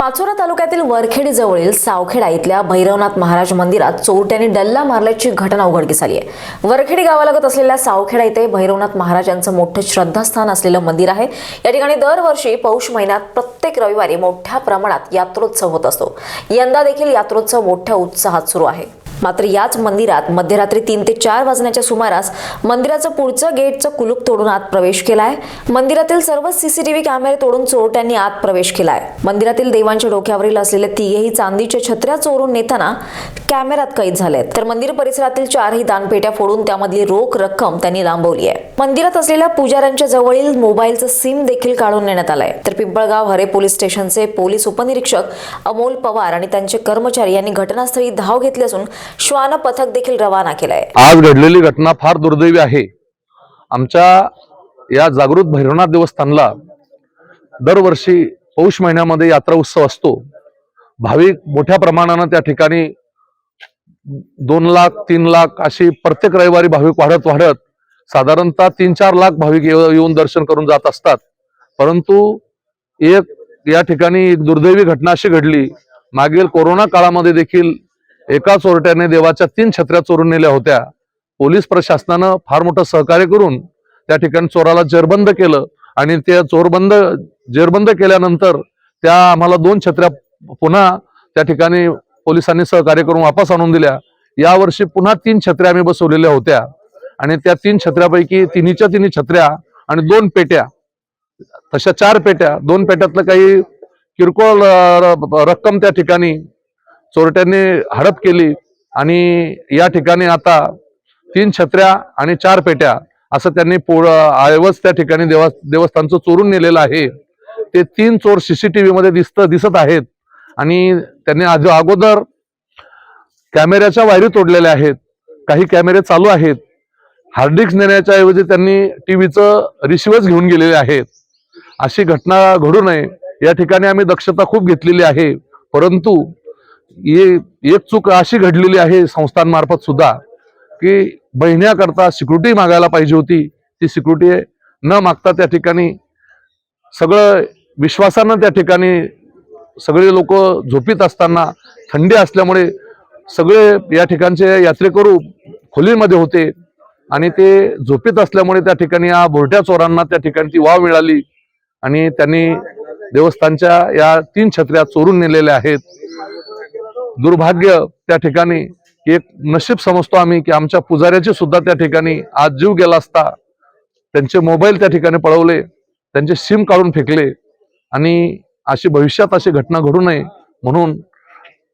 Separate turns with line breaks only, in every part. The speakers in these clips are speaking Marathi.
पाचोरा तालुक्यातील वरखेडी जवळील सावखेडा इथल्या भैरवनाथ महाराज मंदिरात चोरट्यांनी डल्ला मारल्याची घटना उघडकीस आली आहे. वरखेडी गावालगत असलेल्या सावखेडा इथे भैरवनाथ महाराज यांचं मोठं श्रद्धास्थान असलेलं मंदिर आहे. या ठिकाणी दरवर्षी पौष महिन्यात प्रत्येक रविवारी मोठ्या प्रमाणात यात्रोत्सव होत असतो. यंदा देखील यात्रोत्सव मोठ्या उत्साहात सुरू आहे. मात्र याच मंदिरात मध्यरात्री तीन ते चार वाजण्याच्या सुमारास मंदिराचं पुढचं गेटचं कुलूप तोडून आत प्रवेश केलाय. मंदिरातील सर्व सीसीटीव्ही कॅमेरे तोडून चोरट्यांनी आत प्रवेश केलाय. मंदिरातील देवांच्या डोक्यावरील असलेले तिघेही चांदीच्या छत्र्या चोरून नेताना कॅमेऱ्यात कैद झालेत. तर मंदिर परिसरातील चारही दानपेट्या फोडून त्यामधली रोख रक्कम त्यांनी लांबवली आहे. मंदिरात असलेल्या पुजाऱ्यांच्या जवळील मोबाईलचं सिम देखील काढून नेण्यात आलंय. तर पिंपळगाव हरे पोलीस स्टेशनचे पोलीस उपनिरीक्षक अमोल पवार आणि त्यांचे कर्मचारी यांनी घटनास्थळी धाव घेतली असून श्वान पथक देखील रवाना केलंय.
आज घडलेली घटना फार दुर्दैवी आहे. आमच्या या जागृत भैरवनाथ देवस्थानला दरवर्षी पौष महिन्यामध्ये यात्रा उत्सव असतो. भाविक मोठ्या प्रमाणानं त्या ठिकाणी दोन लाख तीन लाख अशी प्रत्येक रविवारी भाविक वाढत वाढत साधारणतः तीन चार लाख भाविक येऊन दर्शन करून जात असतात. परंतु एक या ठिकाणी एक दुर्दैवी घटना अशी घडली. मागील कोरोना काळामध्ये देखील एका चोरट्याने देवाच्या तीन छत्र्या चोरून नेल्या होत्या. पोलीस प्रशासनानं फार मोठं सहकार्य करून त्या ठिकाणी चोराला जेरबंद केलं आणि त्या चोरबंद जेरबंद केल्यानंतर त्या आम्हाला दोन छत्र्या पुन्हा त्या ठिकाणी पोलिसांनी सहकार्य करून वापस आणून दिल्या. यावर्षी पुन्हा तीन छत्र्या आम्ही बसवलेल्या होत्या. आणि त्या तीन छत्र्यापैकी तिन्हीच्या तिन्ही छत्र्या आणि दोन पेट्या तशा चार पेट्या दोन पेट्यातलं काही किरकोळ रक्कम त्या ठिकाणी चोरट्यांनी हडप केली आणि या ठिकाणी आता तीन छत्र्या आणि चार पेट्या असं त्यांनी पोळ ऐवज त्या ठिकाणी देवा देवस्थानचं चोरून नेलेलं आहे. ते तीन चोर सीसीटीव्ही मध्ये दिसत दिसत आहेत आणि त्यांनी अगोदर कॅमेऱ्याच्या वायरी तोडलेल्या आहेत. काही कॅमेरे चालू आहेत. हार्डिक्स नेण्याच्या ऐवजी त्यांनी टीव्हीचं रिसिव्हच घेऊन गेलेले आहेत. अशी घटना घडू नये. या ठिकाणी आम्ही दक्षता खूप घेतलेली आहे. परंतु एक चूक अशी घडलेली आहे संस्थांमार्फत सुद्धा की बहिण्याकरता सिक्युरिटी मागायला पाहिजे होती. ती सिक्युरिटी न मागता त्या ठिकाणी सगळं विश्वासानं त्या ठिकाणी सगळे लोक झोपीत असताना थंडी असल्यामुळे सगळे या ठिकाणचे यात्रेकरू खोलीमध्ये होते आणि ते झोपीत असल्यामुळे त्या ठिकाणी या बोरट्या चोरांना त्या ठिकाणी ती वाव मिळाली आणि त्यांनी देवस्थानच्या या तीन छत्र्या चोरून नेलेल्या आहेत. दुर्भाग्य त्या ठिकाणी एक नशीब समजतो आम्ही की आमच्या पुजाऱ्याचे सुद्धा त्या ठिकाणी आज जीव गेला असता. त्यांचे मोबाईल त्या ठिकाणी पळवले त्यांचे सिम काढून फेकले आणि अशी भविष्यात अशी घटना घडू नये म्हणून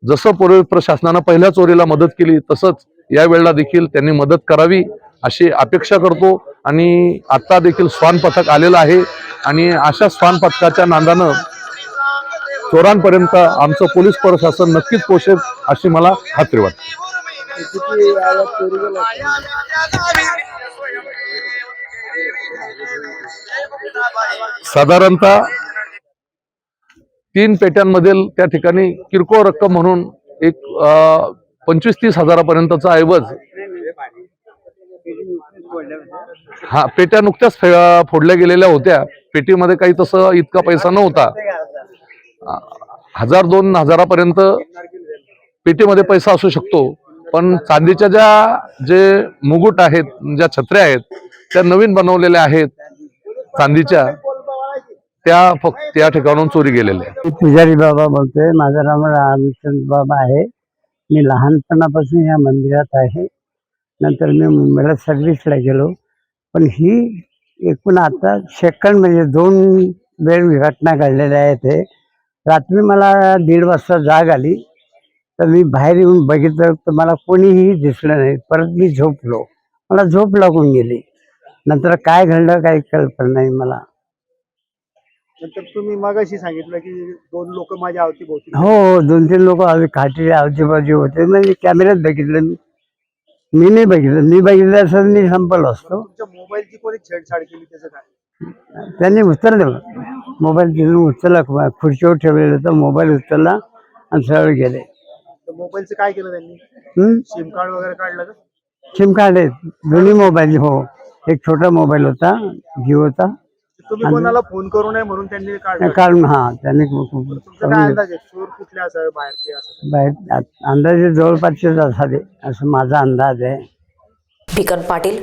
जसं पूर्वी प्रशासनानं पहिल्या चोरीला मदत केली तसंच या वेळेला देखील त्यांनी मदत करावी अशी अपेक्षा करतो आणि आत्ता देखील श्वान पथक आलेलं आहे आणि अशा श्वान पथकाच्या नांदानं चोरांपर्यंत आमचं पोलीस प्रशासन नक्कीच पोषेल अशी मला खात्री वाटते. साधारणतः तीन पेट्यांमधील त्या ठिकाणी किरकोळ रक्कम म्हणून एक पंचवीस तीस हजारापर्यंतचा ऐवज हा पेट्या नुकत्याच फोडल्या गेलेल्या होत्या. पेटीमध्ये काही तसं इतका पैसा नव्हता. हजार दोन हजारापर्यंत पेटीमध्ये पैसा असू शकतो. पण चांदीच्या ज्या जे मुगुट आहेत ज्या छत्र्या आहेत त्या नवीन बनवलेल्या आहेत चांदीच्या त्या फक्त त्या ठिकाणून चोरी गेलेल्या
पुजारी बाबा बोलतोय माझं नाव रामचंद्र बाबा आहे. मी लहानपणापासून या मंदिरात आहे. नंतर मी मुंबईला सर्व्हिसला गेलो. पण ही एकूण आता सेकंड म्हणजे दोन वेळ घटना घडलेल्या आहेत हे. रात्री मला दीड वाजता जाग आली. तर मी बाहेर येऊन बघितलं तर मला कोणीही दिसलं नाही. परत मी झोपलो. मला झोप लागून गेली. नंतर काय घडलं काही कल्पना नाही मला.
नंतर तुम्ही मगाशी सांगितलं की दोन लोक माझ्या अवतीभोवती
हो हो दोन तीन लोक खाटीच्या आजूबाजू होते. म्हणजे कॅमेऱ्यात बघितलं मी. मी नाही बघितलं. मी बघितलं असं मी संपलो असतो.
तुमच्या मोबाईलची कोणी छेडछाड केली त्याचं काय?
त्यांनी उचललं मोबाईल तिथून उचलला खुर्चीवर ठेवलेलं तर मोबाईल उचलला आणि सरळ गेले.
तर मोबाईलचं काय केलं त्यांनी?
हम्म?
सिम कार्ड वगैरे काढलं का?
सिम कार्ड आहेत दोन्ही मोबाईल हो. एक छोटा मोबाईल होता जिओचा
तुम्ही कोणाला फोन करू नये म्हणून त्यांनी काढलं?
कारण हा त्याने खूप- खूप-
तुमचा काय अंदाज आहे? चोर कुठले असावे बाहेरचे असं?
बाहेर अंदाजे जवळपासचेच असावे असं माझा अंदाज आहे.
Bhikan Patil